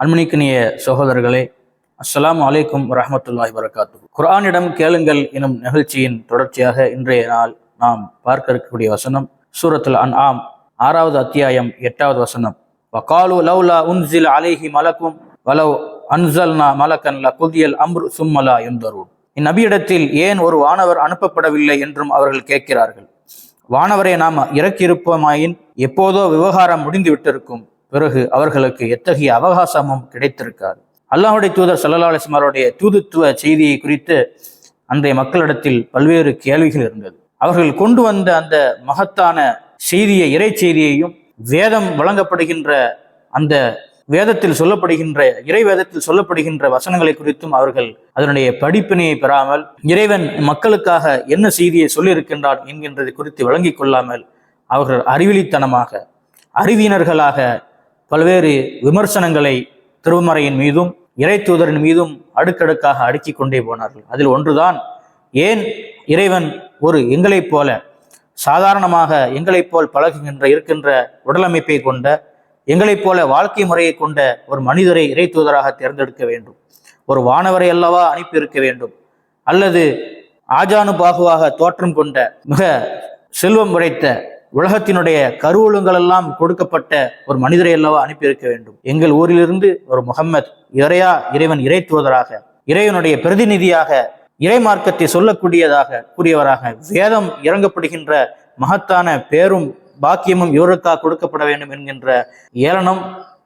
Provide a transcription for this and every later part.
அன்மணிக்கனிய சகோதரர்களே அஸ்லாம் அலைக்கும் வரஹ்மத்துல்லாஹி வரகாத்து குரானிடம் கேளுங்கள் எனும் நிகழ்ச்சியின் தொடர்ச்சியாக இன்றைய நாள் நாம் பார்க்க இருக்கக்கூடிய வசனம் சூரத்தில் அன் ஆம் ஆறாவது அத்தியாயம் எட்டாவது வசனம். வகாலு லவ்லா உன்சில் அலேஹி மலக்கும் வலவ் அன்சல்னா மலக்கன் குதியல் அம்ரு சும்மலா யுந்தரூன். இந்நபியிடத்தில் ஏன் ஒரு வானவர் அனுப்பப்படவில்லை என்றும் அவர்கள் கேட்கிறார்கள். வானவரை நாம் இறக்கியிருப்போமாயின் எப்போதோ விவகாரம் முடிந்து விட்டிருக்கும் பிறகு அவர்களுக்கு எத்தகைய அவகாசமும் கிடைத்திருக்காது. அல்லாஹுடைய தூதர் சல்லா தூதுத்துவ செய்தியை குறித்து அன்றைய மக்களிடத்தில் பல்வேறு கேள்விகள் இருந்தது. அவர்கள் கொண்டு வந்த அந்த மகத்தான செய்தியை இறை செய்தியையும் வேதம் வழங்கப்படுகின்ற அந்த வேதத்தில் சொல்லப்படுகின்ற இறை வேதத்தில் சொல்லப்படுகின்ற வசனங்களை குறித்தும் அவர்கள் அதனுடைய படிப்பினையை பெறாமல் இறைவன் மக்களுக்காக என்ன செய்தியை சொல்லியிருக்கின்றான் என்கின்றது குறித்து விளங்கிக் கொள்ளாமல் அவர்கள் அறிவிலித்தனமாக அறிவியினர்களாக பல்வேறு விமர்சனங்களை திருமறையின் மீதும் இறை தூதரின் மீதும் அடுக்கடுக்காக அடுக்கிக் கொண்டே போனார்கள். அதில் ஒன்றுதான் ஏன் இறைவன் ஒரு எங்களைப் போல சாதாரணமாக எங்களைப் போல் பழகுகின்ற இருக்கின்ற உடலமைப்பை கொண்ட எங்களைப் போல வாழ்க்கை முறையை கொண்ட ஒரு மனிதரை இறை தூதராக தேர்ந்தெடுக்க வேண்டும். ஒரு வானவரை அல்லவா அனுப்பியிருக்க வேண்டும். அல்லது ஆஜானு பாகுவாக தோற்றம் கொண்ட மிக செல்வம் உடைத்த உலகத்தினுடைய கருவூலங்கள் எல்லாம் கொடுக்கப்பட்ட ஒரு மனிதரை அல்லவா அனுப்பியிருக்க வேண்டும். எங்கள் ஊரிலிருந்து ஒரு முகம்மது இறையா இறைவன் இறை தூதராக இறைவனுடைய பிரதிநிதியாக இறை மார்க்கத்தை சொல்லக்கூடியதாக கூறியவராக வேதம் இறங்கப்படுகின்ற மகத்தான பேரும் பாக்கியமும் இவருக்காக கொடுக்கப்பட வேண்டும் என்கின்ற ஏளனம்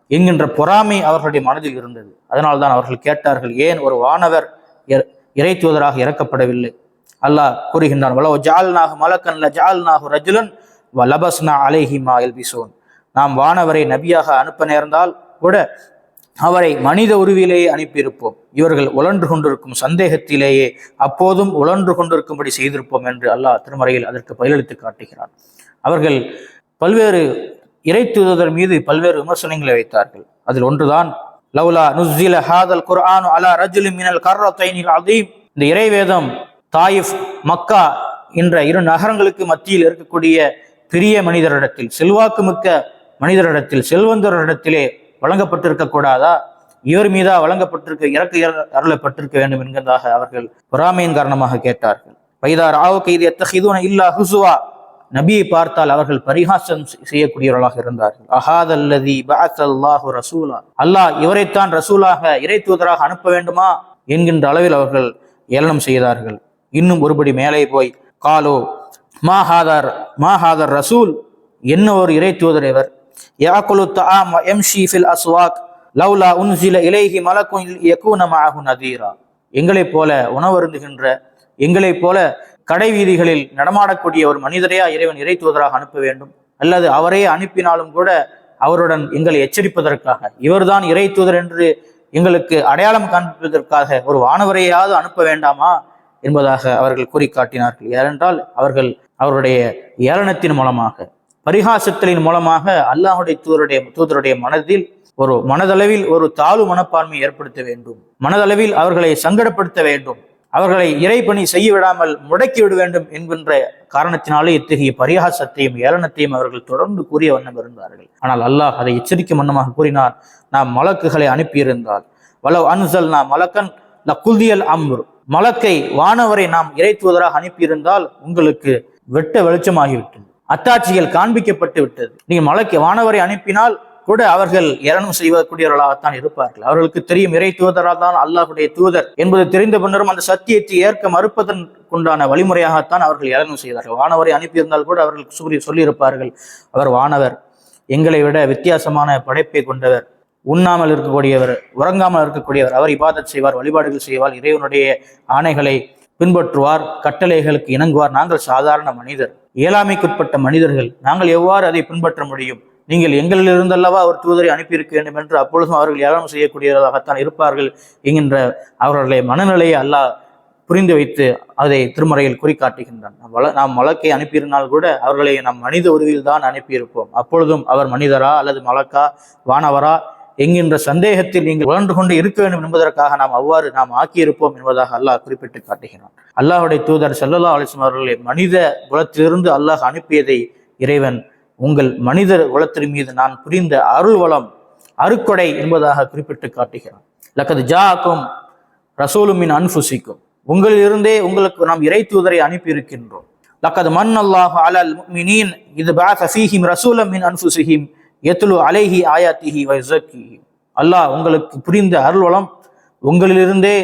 என்கின்ற பொறாமை அவர்களுடைய மனதில் இருந்தது. அதனால்தான் அவர்கள் கேட்டார்கள் ஏன் ஒரு வானவர் இற- இறை தூதராக இறக்கப்படவில்லை? அல்லாஹ் கூறுகின்றான் வலோ ஜால் நாகு மலக்கன்ல ஜால் நாகு ரஜுலன் வலபஸ்னா அலைஹிமா எல்பிசோன் நாம் வானவரை நபியாக அனுப்ப நேர்ந்தால் கூட அவரை மனித உருவிலேயே அனுப்பியிருப்போம். இவர்கள் உழன்று கொண்டிருக்கும் சந்தேகத்திலேயே அப்போதும் உழன்று கொண்டிருக்கும்படி செய்திருப்போம் என்று அல்லாஹ் திருமறையில் அதற்கு பதிலளித்து காட்டுகிறான். அவர்கள் பல்வேறு இறை தூதர் மீது பல்வேறு விமர்சனங்களை வைத்தார்கள். அதில் ஒன்றுதான் லவ்லா நுஸ்ஸில ஹாதல் குர்ஆன் அலா ரஜுலி மினல் கர்ரத்தைனில் அதீம் இந்த இறைவேதம் தாயிஃப் மக்கா என்ற இரு நகரங்களுக்கு மத்தியில் இருக்கக்கூடிய பெரிய மனிதரிடத்தில் செல்வாக்கு மிக்க மனிதரிடத்தில் செல்வந்தரிடத்திலே வழங்கப்பட்டிருக்க கூடாதா? இவர் மீதா வழங்கப்பட்டிருக்க இறக்கு அருளப்பட்டிருக்க வேண்டும் என்கிறதாக அவர்கள் பொறாமையின் காரணமாக கேட்டார்கள். வைதார் ஆவு கைது எத்தகிதுன இல்லா ஹுசுவா நபியை பார்த்தால் அவர்கள் பரிகாசம் செய்யக்கூடியவர்களாக இருந்தார்கள். அஹாதல்லதி பஅத்தல்லாஹு ரசூலா. அல்லாஹ் இவரைத்தான் ரசூலாக இறை தூதராக அனுப்ப வேண்டுமா? என்கின்ற அளவில் அவர்கள் ஏளனம் செய்தார்கள். இன்னும் ஒருபடி மேலே போய் காலோ மாஹாதர் மாஹாதர் ரசூல் என்ன ஒரு இறை தூதர் இவர். யாக்குலு தஆம் வ யம்ஷி ஃபில் அஸ்வாக் லவ்லா உன்சில இலைஹி மலக்குன் யகூன நதீரா. எங்களைப் போல உணவருந்துகின்ற எங்களைப் போல கடை வீதிகளில் நடமாடக்கூடிய ஒரு மனிதரையா இறைவன் இறை தூதராக அனுப்ப வேண்டும். அல்லது அவரே அனுப்பினாலும் கூட அவருடன் எங்களை எச்சரிப்பதற்காக. இவர்தான் இறை தூதர் என்று எங்களுக்கு அடையாளம் காண்பிப்பதற்காக ஒரு வானவரையாவது அனுப்ப வேண்டாமா? என்பதாக அவர்கள் கூறி காட்டினார்கள். ஏனென்றால் அவர்கள் அவருடைய ஏளனத்தின் மூலமாக பரிகாசத்தலின் மூலமாக அல்லாஹுடைய தூதருடைய தூதருடைய மனதில் ஒரு மனதளவில் ஒரு தாழ்வு மனப்பான்மை ஏற்படுத்த வேண்டும். மனதளவில் அவர்களை சங்கடப்படுத்த வேண்டும். அவர்களை இறைப்பணி செய்ய விடாமல் முடக்கி விட வேண்டும் என்கின்ற காரணத்தினாலே இத்தகைய பரிகாசத்தையும் ஏளனத்தையும் அவர்கள் தொடர்ந்து கூறிய வண்ணம் இருந்தார்கள். ஆனால் அல்லாஹ் அதை எச்சரிக்கும் வண்ணமாக கூறினார். நாம் மலக்குகளை அனுப்பியிருந்தால். வலவ் அன்சல் நாம் மலக்கன் லக்குல்தியல் அம்ரு. மலக்கை வானவரை நாம் இறை அனுப்பியிருந்தால் உங்களுக்கு வெட்ட வெளிச்சமாகிவிட்டது. அத்தாட்சிகள் காண்பிக்கப்பட்டு விட்டது. நீங்கள் மலைக்கு வானவரை அனுப்பினால் கூட அவர்கள் இரணம் செய்வதற்குரியவர்களாகத்தான் இருப்பார்கள். அவர்களுக்கு தெரியும் இறை தூதரால் தான் அல்லாஹுடைய தூதர் என்பது தெரிந்த பின்னரும் அந்த சத்தியத்தை ஏற்க மறுப்பதன் உண்டான வழிமுறையாகத்தான் அவர்கள் இரணம் செய்தார்கள். வானவரை அனுப்பியிருந்தால் கூட அவர்கள் சூரிய சொல்லியிருப்பார்கள். அவர் வானவர். எங்களை விட வித்தியாசமான படைப்பை கொண்டவர். உண்ணாமல் இருக்கக்கூடியவர் உறங்காமல் இருக்கக்கூடியவர். அவர் இபாதத் செய்வார் வழிபாடுகள் செய்வார். இறைவனுடைய ஆணைகளை பின்பற்றுவார் கட்டளைகளுக்கு இணங்குவார். நாங்கள் சாதாரண மனிதர். இயலாமைக்குட்பட்ட மனிதர்கள். நாங்கள் எவ்வாறு அதை பின்பற்ற முடியும்? நீங்கள் எங்களிலிருந்தல்லவா அவர் தூதரை அனுப்பியிருக்க வேண்டும் என்று அப்பொழுதும் அவர்கள் ஏளனம் செய்யக்கூடியதாகத்தான் இருப்பார்கள் என்கின்ற அவர்களுடைய மனநிலையை அல்லாஹ் புரிந்து வைத்து அதை திருமறையில் குறிக்காட்டுகின்றான் வள நாம் மலக்கை அனுப்பியிருந்தால் கூட அவர்களை நாம் மனித உருவில் தான் அனுப்பியிருப்போம். அப்பொழுதும் அவர் மனிதரா அல்லது மலக்கா வானவரா என்கின்ற சந்தேகத்தில் நீங்கள் உழன்று கொண்டு இருக்க வேண்டும் என்பதற்காக நாம் அவ்வாறு நாம் ஆக்கியிருப்போம் என்பதாக அல்லாஹ் குறிப்பிட்டு காட்டுகிறான். அல்லாஹுடைய தூதர் செல்லல்லா அலிஸ்லாம் அவர்களை மனித குலத்திலிருந்து அல்லாஹ் அனுப்பியதை இறைவன் உங்கள் மனிதர் குலத்தின் மீது நான் புரிந்த அருள்வளம் அருக்கொடை என்பதாக குறிப்பிட்டு காட்டுகிறான். லக்கது ஜாக்கும் ரசூலுமின் அன்புசிக்கும் உங்களிலிருந்தே உங்களுக்கு நாம் இறை தூதரை அனுப்பியிருக்கின்றோம். லக்கது மன் அல்லாஹு அலல் முஃமினீன் இது பாஸ ஃபீஹிம் ரசூலம் மின் அன்ஃபுசிஹிம் எத்துலு அலைஹி ஆயாத்திஹி வைசக்கி அல்லாஹ் உங்களுக்கு புரிந்த அருள்வளம் உங்களிலிருந்தே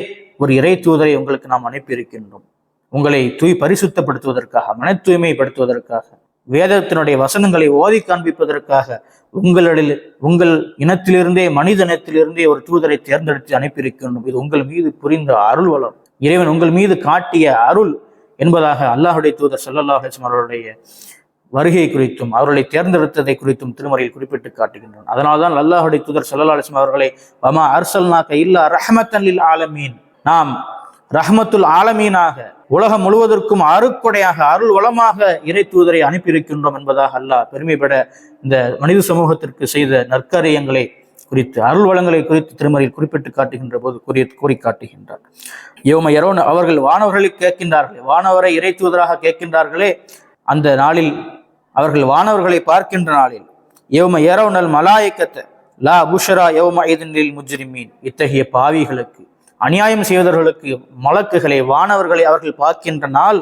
ஒரு இறை தூதரை உங்களுக்கு நாம் அனுப்பியிருக்கின்றோம். உங்களை தூய் பரிசுத்தப்படுத்துவதற்காக மன தூய்மைப்படுத்துவதற்காக வேதத்தினுடைய வசனங்களை ஓதி காண்பிப்பதற்காக உங்களில் உங்கள் இனத்திலிருந்தே மனித இனத்திலிருந்தே ஒரு தூதரை தேர்ந்தெடுத்து அனுப்பியிருக்கின்றோம். இது உங்கள் மீது புரிந்த அருள் வளம் இறைவன் உங்கள் மீது காட்டிய அருள் என்பதாக அல்லாஹுடைய தூதர் சல்லல்லாஹ் அவர்களுடைய வருகை குறித்தும் அவர்களை தேர்ந்தெடுத்ததை குறித்தும் திருமறையில் குறிப்பிட்டு காட்டுகின்றனர் அதனால்தான் அல்லாஹுடைய தூதர் ஸல்லல்லாஹு அலைஹி அவர்களை வமா அர்சல்னாக்க இல்லா ரஹ்மத்தன் ஆலமீன். நாம் ரஹமத்துல் ஆலமீனாக உலகம் முழுவதற்கும் அருக்கொடையாக அருள் வளமாக இறை தூதரை அனுப்பியிருக்கின்றோம் என்பதாக அல்லாஹ் பெருமைப்பட இந்த மனித சமூகத்திற்கு செய்த நற்காரியங்களை குறித்து அருள் வளங்களை குறித்து திருமறையில் குறிப்பிட்டு காட்டுகின்ற போது கூறி கூறி காட்டுகின்றார். யோம எரோன் அவர்கள் வானவர்களை கேட்கின்றார்களே வானவரை இறை தூதராக கேட்கின்றார்களே அந்த நாளில் அவர்கள் வானவர்களை பார்க்கின்ற நாளில் எவம ஏரவுனல் மலாயக்கத்தை லா புஷரா எவம ஐதனில் முஜ்ரிமீன். இத்தகைய பாவிகளுக்கு அநியாயம் செய்வதர்களுக்கு மலக்குகளை வானவர்களை அவர்கள் பார்க்கின்ற நாள்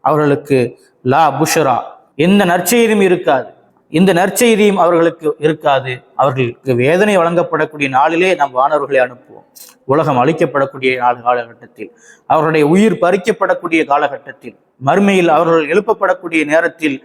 அவர்களுக்கு லா புஷரா. எந்த நற்செய்தியும் இருக்காது. இந்த நற்செய்தியும் அவர்களுக்கு இருக்காது. அவர்களுக்கு வேதனை வழங்கப்படக்கூடிய நாளிலே நாம் வானவர்களை அனுப்புவோம். உலகம் அழிக்கப்படக்கூடிய நாள் காலகட்டத்தில் அவர்களுடைய உயிர் பறிக்கப்படக்கூடிய காலகட்டத்தில் மறுமையில் அவர்கள் எழுப்பப்படக்கூடிய நேரத்தில்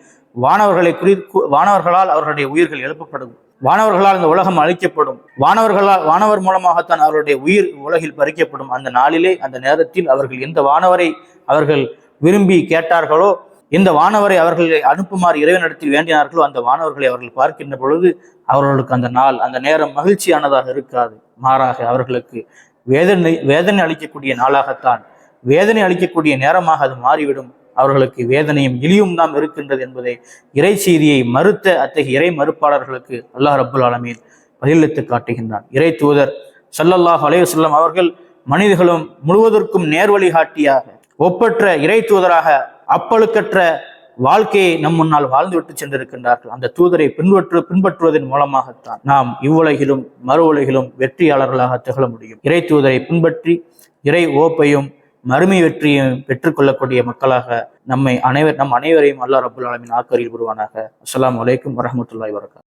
வானவர்களை குறி வானவர்களால் அவர்களுடைய உயிர்கள் எழுப்பப்படும். வானவர்களால் இந்த உலகம் அழிக்கப்படும். வானவர்களால் வானவர் மூலமாகத்தான் அவருடைய உயிர் உலகில் பறிக்கப்படும். அந்த நாளிலே அந்த நேரத்தில் அவர்கள் எந்த வானவரை அவர்கள் விரும்பி கேட்டார்களோ இந்த வானவரை அவர்களை அனுப்புமாறு இறைவனிடத்தில் வேண்டினார்களோ அந்த வானவர்களை அவர்கள் பார்க்கின்ற பொழுது அவர்களுக்கு அந்த நாள் அந்த நேரம் மகிழ்ச்சியானதாக இருக்காது. மாறாக அவர்களுக்கு வேதனை வேதனை அளிக்கக்கூடிய நாளாகத்தான். வேதனை அளிக்கக்கூடிய நேரமாக அது மாறிவிடும். அவர்களுக்கு வேதனையும் இழியும் தான் இருக்கின்றது என்பதை இறை செய்தியை மறுத்த அத்தகைய இறை மறுப்பாளர்களுக்கு அல்லாஹ் ரப்புல் ஆலமீன் பதிலளித்து காட்டுகின்றான். இறை தூதர் சல்லல்லாஹ் அலையுசல்லம் அவர்கள் மனிதர்களும் முழுவதற்கும் நேர்வழிகாட்டியாக ஒப்பற்ற இறை தூதராக அப்பழுக்கற்ற வாழ்க்கையை நம் முன்னால் வாழ்ந்துவிட்டு சென்றிருக்கின்றார்கள். அந்த தூதரை பின்பற்று பின்பற்றுவதன் மூலமாகத்தான் நாம் இவ்வுலகிலும் மறு உலகிலும் வெற்றியாளர்களாக திகழ முடியும். இறை தூதரை பின்பற்றி இறை ஓப்பையும் மறுமை வெற்றியும் பெற்றுக்கொள்ளக்கூடிய மக்களாக நம்மை அனைவர் நம் அனைவரையும் அல்லா ரபுல் ஆலமின் ஆக்கரில் புரிவானாக. அஸ்ஸலாமு அலைக்கும் வரஹ்மத்துல்லாஹி வரகாத்